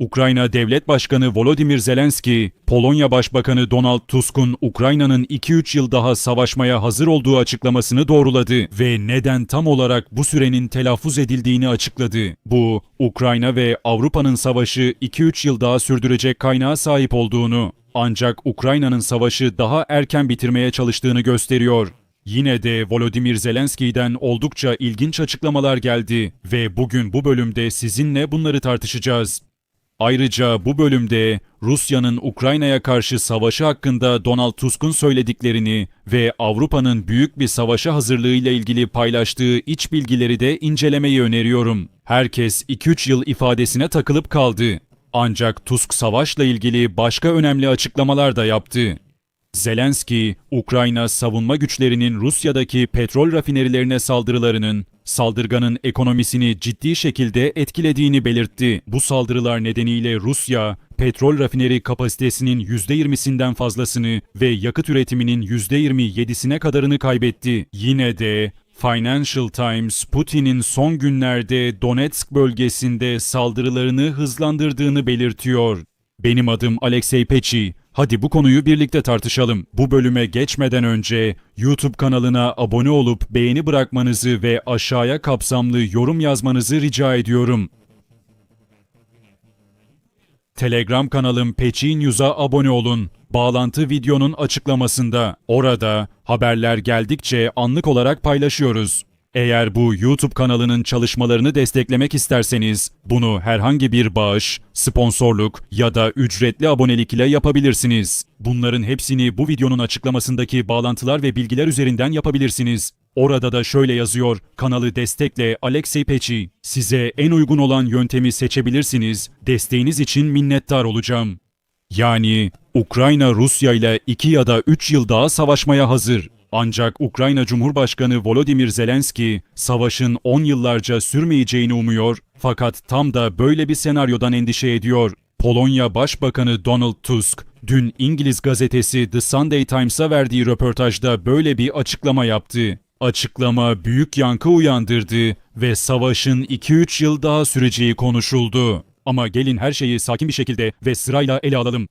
Ukrayna Devlet Başkanı Volodymyr Zelenski, Polonya Başbakanı Donald Tusk'un Ukrayna'nın 2-3 yıl daha savaşmaya hazır olduğu açıklamasını doğruladı ve neden tam olarak bu sürenin telaffuz edildiğini açıkladı. Bu, Ukrayna ve Avrupa'nın savaşı 2-3 yıl daha sürdürecek kaynağa sahip olduğunu, ancak Ukrayna'nın savaşı daha erken bitirmeye çalıştığını gösteriyor. Yine de Volodymyr Zelenski'den oldukça ilginç açıklamalar geldi ve bugün bu bölümde sizinle bunları tartışacağız. Ayrıca bu bölümde Rusya'nın Ukrayna'ya karşı savaşı hakkında Donald Tusk'un söylediklerini ve Avrupa'nın büyük bir savaşa hazırlığıyla ilgili paylaştığı iç bilgileri de incelemeyi öneriyorum. Herkes 2-3 yıl ifadesine takılıp kaldı. Ancak Tusk savaşla ilgili başka önemli açıklamalar da yaptı. Zelenski, Ukrayna savunma güçlerinin Rusya'daki petrol rafinerilerine saldırılarının saldırganın ekonomisini ciddi şekilde etkilediğini belirtti. Bu saldırılar nedeniyle Rusya, petrol rafineri kapasitesinin %20'sinden fazlasını ve yakıt üretiminin %27'sine kadarını kaybetti. Yine de Financial Times, Putin'in son günlerde Donetsk bölgesinde saldırılarını hızlandırdığını belirtiyor. Benim adım Alexey Peçi. Hadi bu konuyu birlikte tartışalım. Bu bölüme geçmeden önce YouTube kanalına abone olup beğeni bırakmanızı ve aşağıya kapsamlı yorum yazmanızı rica ediyorum. Telegram kanalım Peçin News'a abone olun. Bağlantı videonun açıklamasında. Orada haberler geldikçe anlık olarak paylaşıyoruz. Eğer bu YouTube kanalının çalışmalarını desteklemek isterseniz bunu herhangi bir bağış, sponsorluk ya da ücretli abonelik ile yapabilirsiniz. Bunların hepsini bu videonun açıklamasındaki bağlantılar ve bilgiler üzerinden yapabilirsiniz. Orada da şöyle yazıyor, kanalı destekle Alexey Peçi. Size en uygun olan yöntemi seçebilirsiniz. Desteğiniz için minnettar olacağım. Yani Ukrayna Rusya ile 2 ya da 3 yıl daha savaşmaya hazır. Ancak Ukrayna Cumhurbaşkanı Volodymyr Zelenski savaşın 10 yıllarca sürmeyeceğini umuyor fakat tam da böyle bir senaryodan endişe ediyor. Polonya Başbakanı Donald Tusk dün İngiliz gazetesi The Sunday Times'a verdiği röportajda böyle bir açıklama yaptı. Açıklama büyük yankı uyandırdı ve savaşın 2-3 yıl daha süreceği konuşuldu. Ama gelin her şeyi sakin bir şekilde ve sırayla ele alalım.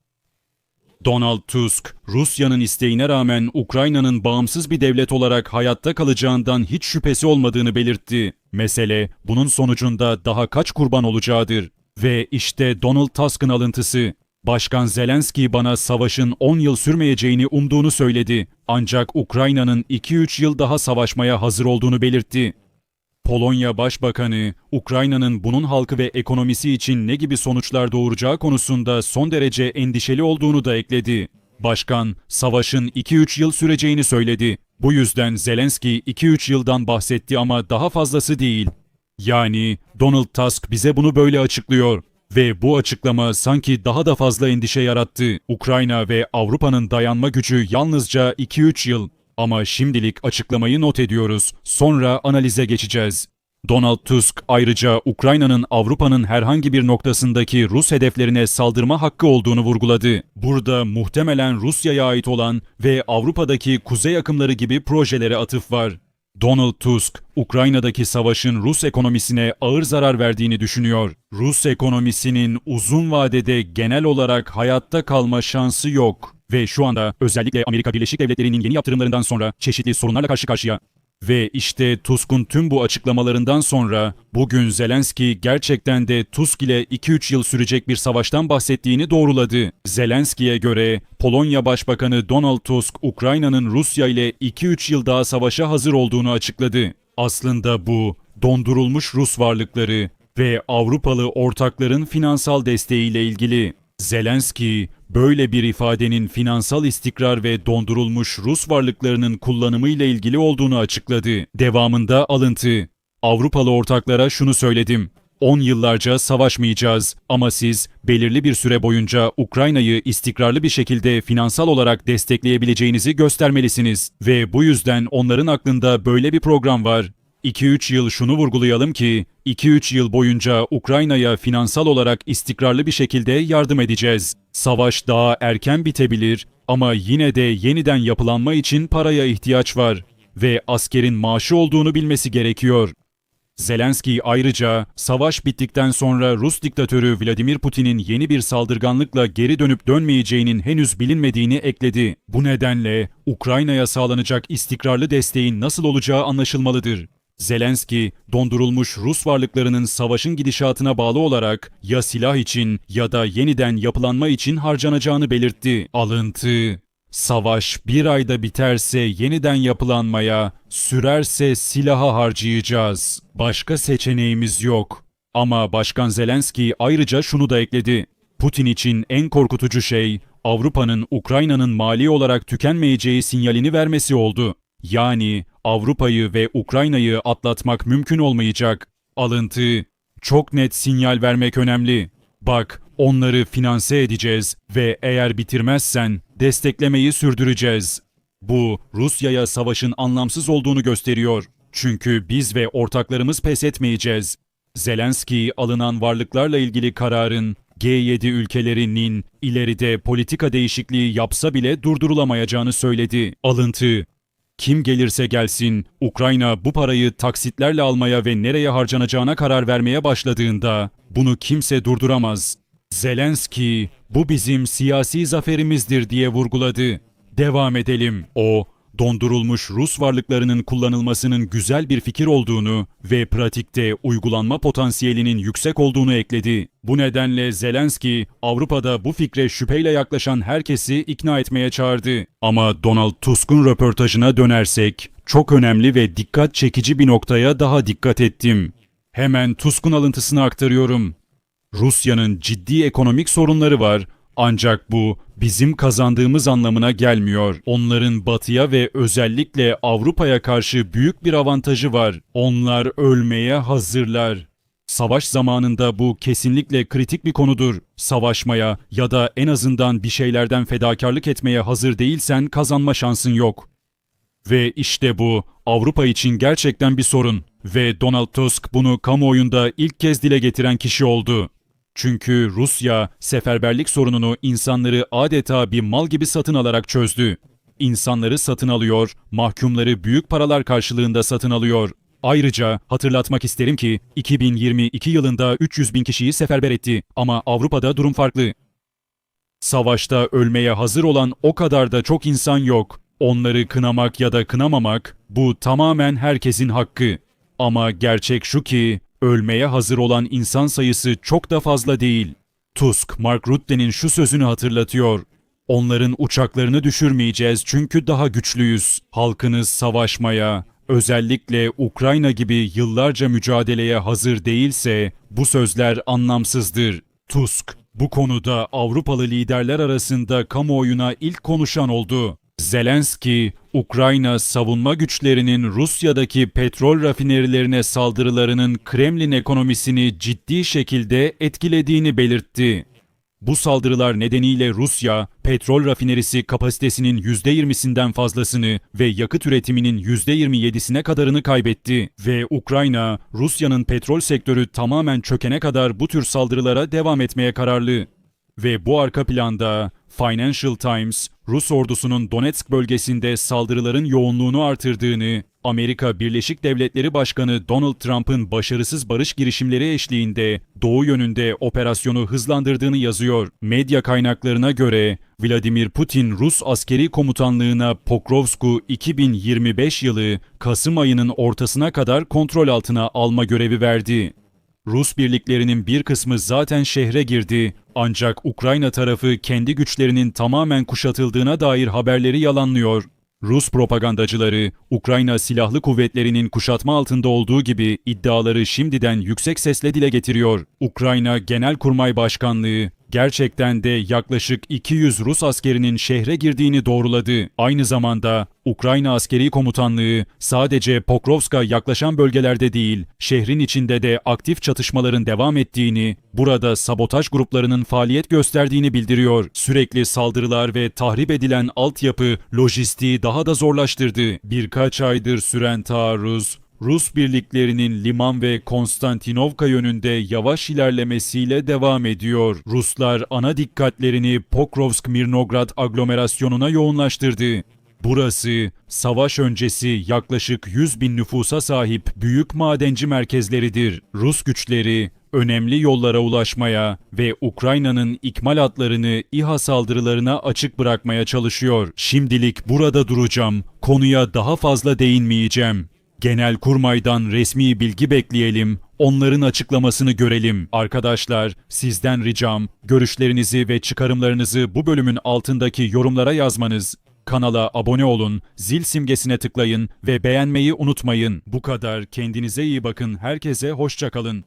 Donald Tusk, Rusya'nın isteğine rağmen Ukrayna'nın bağımsız bir devlet olarak hayatta kalacağından hiç şüphesi olmadığını belirtti. Mesele bunun sonucunda daha kaç kurban olacağıdır. Ve işte Donald Tusk'ın alıntısı. Başkan Zelenski bana savaşın 10 yıl sürmeyeceğini umduğunu söyledi. Ancak Ukrayna'nın 2-3 yıl daha savaşmaya hazır olduğunu belirtti. Polonya Başbakanı, Ukrayna'nın bunun halkı ve ekonomisi için ne gibi sonuçlar doğuracağı konusunda son derece endişeli olduğunu da ekledi. Başkan, savaşın 2-3 yıl süreceğini söyledi. Bu yüzden Zelenski 2-3 yıldan bahsetti ama daha fazlası değil. Yani Donald Tusk bize bunu böyle açıklıyor. Ve bu açıklama sanki daha da fazla endişe yarattı. Ukrayna ve Avrupa'nın dayanma gücü yalnızca 2-3 yıl. Ama şimdilik açıklamayı not ediyoruz. Sonra analize geçeceğiz. Donald Tusk ayrıca Ukrayna'nın Avrupa'nın herhangi bir noktasındaki Rus hedeflerine saldırma hakkı olduğunu vurguladı. Burada muhtemelen Rusya'ya ait olan ve Avrupa'daki kuzey akımları gibi projelere atıf var. Donald Tusk, Ukrayna'daki savaşın Rus ekonomisine ağır zarar verdiğini düşünüyor. Rus ekonomisinin uzun vadede genel olarak hayatta kalma şansı yok. Ve şu anda özellikle Amerika Birleşik Devletleri'nin yeni yaptırımlarından sonra çeşitli sorunlarla karşı karşıya. Ve işte Tusk'un tüm bu açıklamalarından sonra bugün Zelenski gerçekten de Tusk ile 2-3 yıl sürecek bir savaştan bahsettiğini doğruladı. Zelenski'ye göre Polonya Başbakanı Donald Tusk Ukrayna'nın Rusya ile 2-3 yıl daha savaşa hazır olduğunu açıkladı. Aslında bu dondurulmuş Rus varlıkları ve Avrupalı ortakların finansal desteğiyle ilgili. Zelenski, böyle bir ifadenin finansal istikrar ve dondurulmuş Rus varlıklarının kullanımı ile ilgili olduğunu açıkladı. Devamında alıntı. Avrupalı ortaklara şunu söyledim. 10 yıllarca savaşmayacağız ama siz belirli bir süre boyunca Ukrayna'yı istikrarlı bir şekilde finansal olarak destekleyebileceğinizi göstermelisiniz ve bu yüzden onların aklında böyle bir program var. 2-3 yıl şunu vurgulayalım ki 2-3 yıl boyunca Ukrayna'ya finansal olarak istikrarlı bir şekilde yardım edeceğiz. Savaş daha erken bitebilir ama yine de yeniden yapılanma için paraya ihtiyaç var ve askerin maaşı olduğunu bilmesi gerekiyor. Zelenski ayrıca savaş bittikten sonra Rus diktatörü Vladimir Putin'in yeni bir saldırganlıkla geri dönüp dönmeyeceğinin henüz bilinmediğini ekledi. Bu nedenle Ukrayna'ya sağlanacak istikrarlı desteğin nasıl olacağı anlaşılmalıdır. Zelenski, dondurulmuş Rus varlıklarının savaşın gidişatına bağlı olarak ya silah için ya da yeniden yapılanma için harcanacağını belirtti. Alıntı Savaş bir ayda biterse yeniden yapılanmaya, sürerse silaha harcayacağız. Başka seçeneğimiz yok. Ama Başkan Zelenski ayrıca şunu da ekledi. Putin için en korkutucu şey Avrupa'nın Ukrayna'nın mali olarak tükenmeyeceği sinyalini vermesi oldu. Yani Avrupa'yı ve Ukrayna'yı atlatmak mümkün olmayacak. Alıntı. Çok net sinyal vermek önemli. Bak, onları finanse edeceğiz ve eğer bitirmezsen desteklemeyi sürdüreceğiz. Bu Rusya'ya savaşın anlamsız olduğunu gösteriyor. Çünkü biz ve ortaklarımız pes etmeyeceğiz. Zelenski alınan varlıklarla ilgili kararın G7 ülkelerinin ileride politika değişikliği yapsa bile durdurulamayacağını söyledi. Alıntı kim gelirse gelsin, Ukrayna bu parayı taksitlerle almaya ve nereye harcanacağına karar vermeye başladığında bunu kimse durduramaz. Zelenski, bu bizim siyasi zaferimizdir diye vurguladı. Devam edelim. O, dondurulmuş Rus varlıklarının kullanılmasının güzel bir fikir olduğunu ve pratikte uygulanma potansiyelinin yüksek olduğunu ekledi. Bu nedenle Zelenski Avrupa'da bu fikre şüpheyle yaklaşan herkesi ikna etmeye çağırdı. Ama Donald Tusk'un röportajına dönersek çok önemli ve dikkat çekici bir noktaya daha dikkat ettim. Hemen Tusk'un alıntısını aktarıyorum. Rusya'nın ciddi ekonomik sorunları var ancak bu bizim kazandığımız anlamına gelmiyor. Onların batıya ve özellikle Avrupa'ya karşı büyük bir avantajı var. Onlar ölmeye hazırlar. Savaş zamanında bu kesinlikle kritik bir konudur. Savaşmaya ya da en azından bir şeylerden fedakarlık etmeye hazır değilsen kazanma şansın yok. Ve işte bu Avrupa için gerçekten bir sorun ve Donald Tusk bunu kamuoyunda ilk kez dile getiren kişi oldu. Çünkü Rusya seferberlik sorununu insanları adeta bir mal gibi satın alarak çözdü. İnsanları satın alıyor, mahkumları büyük paralar karşılığında satın alıyor. Ayrıca hatırlatmak isterim ki 2022 yılında 300 bin kişiyi seferber etti ama Avrupa'da durum farklı. Savaşta ölmeye hazır olan o kadar da çok insan yok. Onları kınamak ya da kınamamak bu tamamen herkesin hakkı. Ama gerçek şu ki ölmeye hazır olan insan sayısı çok da fazla değil. Tusk, Mark Rutte'nin şu sözünü hatırlatıyor. Onların uçaklarını düşürmeyeceğiz çünkü daha güçlüyüz. Halkınız savaşmaya, özellikle Ukrayna gibi yıllarca mücadeleye hazır değilse bu sözler anlamsızdır. Tusk, bu konuda Avrupalı liderler arasında kamuoyuna ilk konuşan oldu. Zelenski, Ukrayna savunma güçlerinin Rusya'daki petrol rafinerilerine saldırılarının Kremlin ekonomisini ciddi şekilde etkilediğini belirtti. Bu saldırılar nedeniyle Rusya, petrol rafinerisi kapasitesinin %20'sinden fazlasını ve yakıt üretiminin %27'sine kadarını kaybetti ve Ukrayna, Rusya'nın petrol sektörü tamamen çökene kadar bu tür saldırılara devam etmeye kararlı. Ve bu arka planda Financial Times, Rus ordusunun Donetsk bölgesinde saldırıların yoğunluğunu artırdığını, Amerika Birleşik Devletleri Başkanı Donald Trump'ın başarısız barış girişimleri eşliğinde doğu yönünde operasyonu hızlandırdığını yazıyor. Medya kaynaklarına göre Vladimir Putin Rus askeri komutanlığına Pokrovsku 2025 yılı Kasım ayının ortasına kadar kontrol altına alma görevi verdi. Rus birliklerinin bir kısmı zaten şehre girdi ancak Ukrayna tarafı kendi güçlerinin tamamen kuşatıldığına dair haberleri yalanlıyor. Rus propagandacıları Ukrayna Silahlı Kuvvetleri'nin kuşatma altında olduğu gibi iddiaları şimdiden yüksek sesle dile getiriyor. Ukrayna Genelkurmay Başkanlığı gerçekten de yaklaşık 200 Rus askerinin şehre girdiğini doğruladı. Aynı zamanda Ukrayna Askeri Komutanlığı sadece Pokrovsk'a yaklaşan bölgelerde değil, şehrin içinde de aktif çatışmaların devam ettiğini, burada sabotaj gruplarının faaliyet gösterdiğini bildiriyor. Sürekli saldırılar ve tahrip edilen altyapı lojistiği daha da zorlaştırdı. Birkaç aydır süren taarruz, Rus birliklerinin Liman ve Konstantinovka yönünde yavaş ilerlemesiyle devam ediyor. Ruslar ana dikkatlerini Pokrovsk-Mirnograd aglomerasyonuna yoğunlaştırdı. Burası savaş öncesi yaklaşık 100 bin nüfusa sahip büyük madenci merkezleridir. Rus güçleri önemli yollara ulaşmaya ve Ukrayna'nın ikmal hatlarını İHA saldırılarına açık bırakmaya çalışıyor. Şimdilik burada duracağım. Konuya daha fazla değinmeyeceğim. Genelkurmay'dan resmi bilgi bekleyelim. Onların açıklamasını görelim. Arkadaşlar, sizden ricam görüşlerinizi ve çıkarımlarınızı bu bölümün altındaki yorumlara yazmanız. Kanala abone olun, zil simgesine tıklayın ve beğenmeyi unutmayın. Bu kadar. Kendinize iyi bakın. Herkese hoşça kalın.